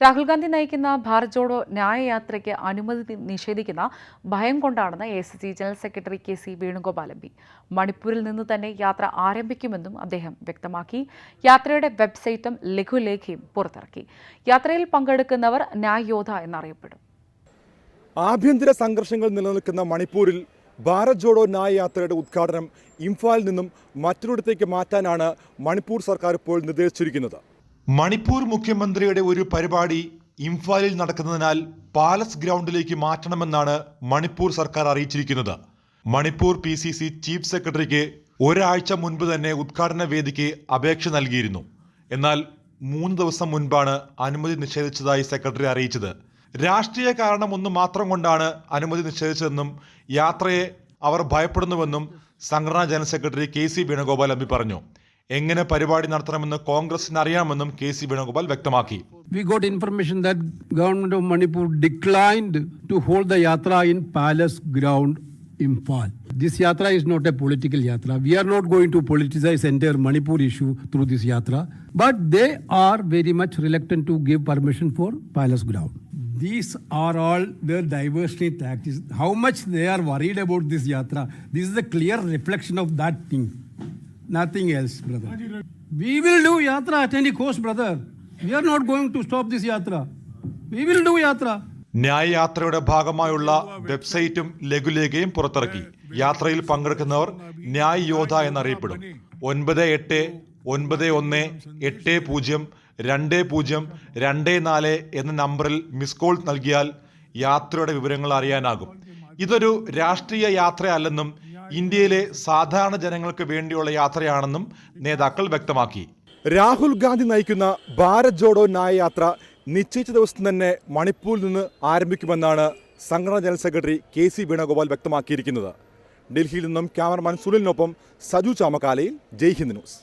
രാഹുൽ ഗാന്ധി നയിക്കുന്ന ഭാരത് ജോഡോ ന്യായയാത്രയ്ക്ക് അനുമതി നിഷേധിക്കുന്ന ഭയം കൊണ്ടാണെന്ന് A C C general secretary K C Venugopal M P മണിപ്പൂരിൽ നിന്ന് തന്നെ യാത്ര ആരംഭിക്കുമെന്നും അദ്ദേഹം വ്യക്തമാക്കി. യാത്രയുടെ വെബ്സൈറ്റും ലഘുലേഖയും പുറത്തിറക്കി. യാത്രയിൽ പങ്കെടുക്കുന്നവർ ന്യായോധ യോധ എന്നറിയപ്പെടും. ആഭ്യന്തര സംഘർഷങ്ങൾ നിലനിൽക്കുന്ന മണിപ്പൂരിൽ ഭാരത് ജോഡോ ന്യായ യാത്രയുടെ ഉദ്ഘാടനം ഇംഫാലിൽ നിന്നും മറ്റൊരിടത്തേക്ക് മാറ്റാനാണ് മണിപ്പൂർ സർക്കാർ ഇപ്പോൾ നിർദ്ദേശിച്ചിരിക്കുന്നത്. മണിപ്പൂർ മുഖ്യമന്ത്രിയുടെ ഒരു പരിപാടി ഇംഫാലിൽ നടക്കുന്നതിനാൽ പാലസ് ഗ്രൗണ്ടിലേക്ക് മാറ്റണമെന്നാണ് മണിപ്പൂർ സർക്കാർ അറിയിച്ചിരിക്കുന്നത്. Manipur P C C chief സെക്രട്ടറിക്ക് ഒരാഴ്ച മുൻപ് തന്നെ ഉദ്ഘാടന വേദിക്ക് അപേക്ഷ നൽകിയിരുന്നു. എന്നാൽ മൂന്ന് ദിവസം മുൻപാണ് അനുമതി നിഷേധിച്ചതായി സെക്രട്ടറി അറിയിച്ചത്. രാഷ്ട്രീയ കാരണം മാത്രം കൊണ്ടാണ് അനുമതി നിഷേധിച്ചതെന്നും യാത്രയെ അവർ ഭയപ്പെടുന്നുവെന്നും സംഘടനാ general secretary K C Venugopal M പറഞ്ഞു. എങ്ങനെ പരിപാടി നടത്തണമെന്ന് കോൺഗ്രസിന് അറിയാമെന്നും കെ സി വേണുഗോപാൽ വ്യക്തമാക്കി we got information that government of Manipur declined to hold the yatra in palace ground Imphal. This yatra is not a political yatra. We are not going to politicize entire Manipur issue through this yatra. But they are very much reluctant to give permission for palace ground. These are all their diversionary tactics. How much they are worried about this yatra. This is a clear reflection of that thing. Nothing else, brother. We will do yatra at any cost, brother. We are not going to stop this yatra. We will do yatra. ന്യായ യാത്രയുടെ ഭാഗമായുള്ള വെബ്സൈറ്റും ലഘുലേഖയും പുറത്തിറക്കി യാത്രയിൽ പങ്കെടുക്കുന്നവർ ന്യായ് യോധ എന്നറിയപ്പെടും ഒൻപത് എട്ട് ഒൻപത് ഒന്ന് എട്ട് പൂജ്യം രണ്ട് പൂജ്യം രണ്ട് നാല് എന്ന നമ്പറിൽ മിസ് കോൾ നൽകിയാൽ യാത്രയുടെ വിവരങ്ങൾ അറിയാനാകും ഇതൊരു രാഷ്ട്രീയ യാത്രയല്ലെന്നും ഇന്ത്യയിലെ സാധാരണ ജനങ്ങൾക്ക് വേണ്ടിയുള്ള യാത്രയാണെന്നും നേതാക്കൾ വ്യക്തമാക്കി. രാഹുൽ ഗാന്ധി നയിക്കുന്ന ഭാരത് ജോഡോ ന്യായ യാത്ര നിശ്ചയിച്ച ദിവസം തന്നെ മണിപ്പൂരിൽ നിന്ന് ആരംഭിക്കുമെന്നാണ് സംഘടനാ general secretary K C Venugopal വ്യക്തമാക്കിയിരിക്കുന്നത്. ഡൽഹിയിൽ നിന്നും ക്യാമറമാൻ സുനിലിനൊപ്പം സജു ചാമക്കാലയിൽ ജയ് ഹിന്ദ് ന്യൂസ്.